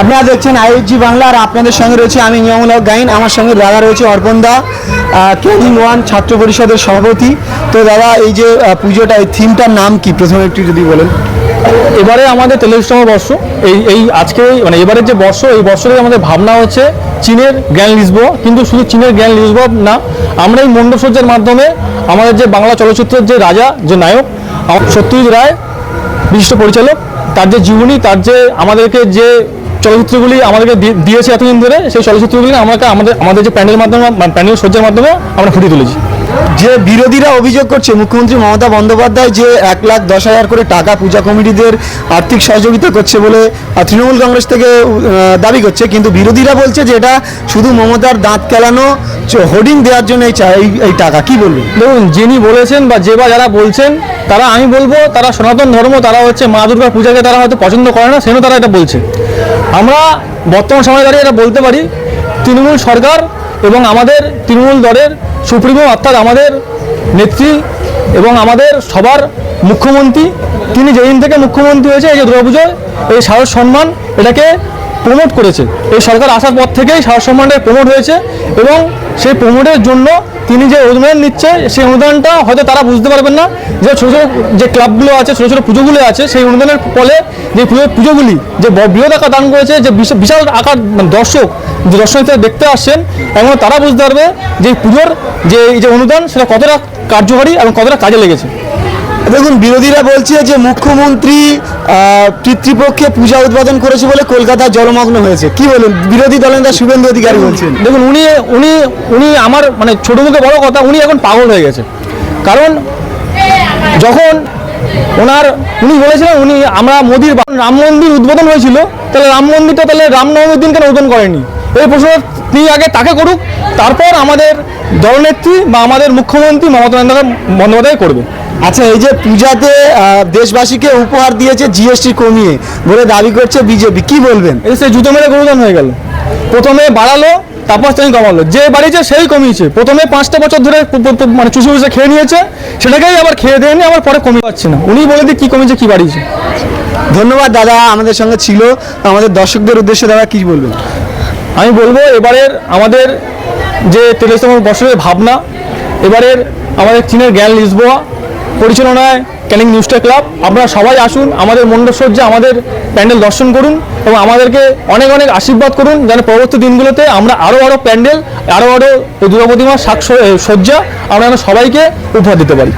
আপনারা দেখছেন আইএসজি বাংলা, আর আপনাদের সঙ্গে রয়েছে আমি নিয়মুল গাইন, আমার সঙ্গে দাদা রয়েছে অর্পণ দা ক্যানিং ওয়ান ছাত্র পরিষদের সভাপতি। তো দাদা, এই যে পুজোটা, এই থিমটার নাম কি? প্রথমে একটু যদি বলেন। এবারে আমাদের তেলেস্তম বর্ষ, এই এই আজকে মানে এবারের যে বর্ষ, এই বর্ষে আমাদের ভাবনা হচ্ছে চীনের জ্ঞান লিসবো কিন্তু শুধু চীনের জ্ঞান লিসবো না, আমরা এই মণ্ডসজ্জার মাধ্যমে আমাদের যে বাংলা চলচ্চিত্রের যে রাজা, যে নায়ক সত্যজিৎ রায়, বিশিষ্ট পরিচালক, তার যে জীবনী, তার যে আমাদেরকে যে চলচ্চিত্রগুলি আমাদেরকে দিয়েছে এতদিন ধরে সেই চলচ্চিত্রগুলি আমাকে আমাদের আমাদের যে প্যান্ডেলের মাধ্যমে প্যান্ডেল সজ্জার মাধ্যমে আমরা ফুটিয়ে তুলেছি। যে বিরোধীরা অভিযোগ করছে মুখ্যমন্ত্রী মমতা বন্দ্যোপাধ্যায় যে এক লাখ দশ হাজার করে টাকা পূজা কমিটিদের আর্থিক সহযোগিতা করছে বলে তৃণমূল কংগ্রেস থেকে দাবি করছে কিন্তু বিরোধীরা বলছে যে এটা শুধু মমতার দাঁত কেলানো হোর্ডিং দেওয়ার জন্য এই- এই টাকা। কি বলবেন? দেখুন যিনি বলেছেন বা যে বা যারা বলছেন তারা আমি বলব তারা সনাতন ধর্ম তারা হচ্ছে মা দুর্গা পূজাকে তারা হয়তো পছন্দ করে না সেজন্য তারা এটা বলছে। আমরা বর্তমান সময়ে দাঁড়িয়ে এটা বলতে পারি, তৃণমূল সরকার এবং আমাদের তৃণমূল দলের সুপ্রিমো অর্থাৎ আমাদের নেত্রী এবং আমাদের সবার মুখ্যমন্ত্রী, তিনি যেদিন থেকে মুখ্যমন্ত্রী হয়েছে এই যে দুর্গাপুজোয়, এই সাহস, সম্মান, এটাকে প্রমোট করেছে। এই সরকার আসার পর থেকেই সাহস সম্মানটা প্রমোট হয়েছে এবং সেই প্রমোটের জন্য তিনি যে অনুদান নিচ্ছে, সেই অনুদানটা হয়তো তারা বুঝতে পারবেন না যে ছোটো ছোটো যে ক্লাবগুলো আছে, ছোটো ছোটো পুজোগুলো আছে, সেই অনুদানের ফলে যে পুজো পুজোগুলি, যে বৃহৎ আকার দান করেছে, যে বিশা- বিশাল আকার মানে দর্শক, যে দর্শনার্থীরা দেখতে আসছেন, এবং তারা বুঝতে পারবে যে পুজোর যে এই যে অনুদান, সেটা কতটা কার্যকারী এবং কতটা কাজে লেগেছে। দেখুন, বিরোধীরা বলছে যে মুখ্যমন্ত্রী পিতৃপক্ষে পূজা উদ্বোধন করেছে বলে কলকাতা জলমগ্ন হয়েছে। কি বলুন? বিরোধী দলের নেতা শুভেন্দু অধিকারী বলছেন। দেখুন, উনি উনি উনি আমার মানে ছোটো মুখে বড় কথা, উনি এখন পাগল হয়ে গেছে। কারণ যখন ওনার, উনি বলেছিলেন, উনি, আমরা মোদির রাম মন্দির উদ্বোধন হয়েছিল, তাহলে রাম মন্দিরটা তাহলে রামনবমীর দিন কেন উদ্বোধন করেনি। এই প্রশ্ন তিনি আগে তাকে করুক তারপর আমাদের দলনেত্রী বা আমাদের মুখ্যমন্ত্রী মমতা বন্দ্যোপাধ্যায় করবে। আচ্ছা এই যে পূজাতে দেশবাসীকে উপহার দিয়েছে জিএসটি কমিয়ে বলে দাবি করছে বিজেপি কি বলবেন? এই সে জুতো মেরে গরুদান হয়ে গেল। প্রথমে বাড়ালো তারপর তিনি কমালো। যে বাড়িছে সেই কমিয়েছে। প্রথমে পাঁচটা বছর ধরে মানে চুষে চুষে খেয়ে নিয়েছে সেটাকেই আবার খেয়ে দেয়নি আবার পরে কমে পাচ্ছে না। উনি বলে দিই কি কমিয়েছে কি বাড়িয়েছে। ধন্যবাদ দাদা আমাদের সঙ্গে ছিল। আমাদের দর্শকদের উদ্দেশ্যে দাদা কি বলবেন? আমি বলব এবারের আমাদের যে তেলেস্তম বছরের ভাবনা, এবারের আমাদের চীনের জ্ঞান লিসবোয়া পরিচালনায় ক্যানিং নিউজটা ক্লাব, আপনারা সবাই আসুন, আমাদের মণ্ডপসজ্জা আমাদের প্যান্ডেল দর্শন করুন এবং আমাদেরকে অনেক অনেক আশীর্বাদ করুন যেন পরবর্তী দিনগুলোতে আমরা আরও আরও প্যান্ডেল আরও আরও দুর্গা প্রতিমার সাক সজ্জা, আমরা যেন সবাইকে উপহার দিতে পারি।